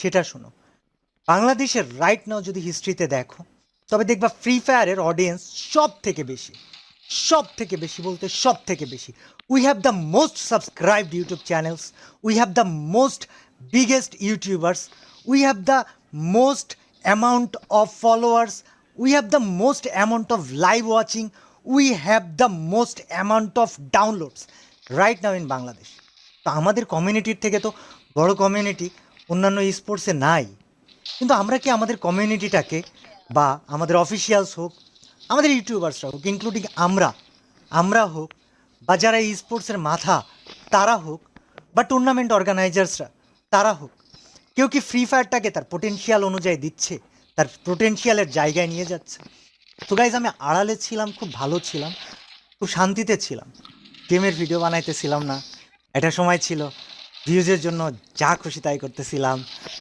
সেটা শোনো। বাংলাদেশের রাইট নাও যদি হিস্ট্রিতে দেখো, তবে দেখবা ফ্রি ফায়ারের অডিয়েন্স সব থেকে বেশি সব থেকে বেশি বলতে সব থেকে বেশি। We have the most subscribed YouTube channels we have the most biggest YouTubers we have the most amount of followers we have the most amount of live watching we have the most amount of downloads right now in Bangladesh তো আমাদের কমিউনিটির থেকে তো বড় community অন্যান্য স্পোর্টসে নাই। কিন্তু আমরা কি আমাদের কমিউনিটিটাকে বা আমাদের অফিসিয়ালস হোক, আমাদের ইউটিউবার্সরা হোক ইনক্লুডিং আমরা আমরা হোক, বা যারা এই স্পোর্টসের মাথা, তারা হোক, বা টুর্নামেন্ট অর্গানাইজার্সরা তারা হোক, কেউ কি ফ্রি ফায়ারটাকে তার পোটেনশিয়াল অনুযায়ী দিচ্ছে, তার পোটেনশিয়ালের জায়গায় নিয়ে যাচ্ছে? তো গাইজ আমি আড়ালে ছিলাম, খুব ভালো ছিলাম, খুব শান্তিতে ছিলাম। গেমের ভিডিও বানাইতেছিলাম না, একটা সময় ছিল। ভিউজের জন্য যা খুশি তাই করতেছিলাম।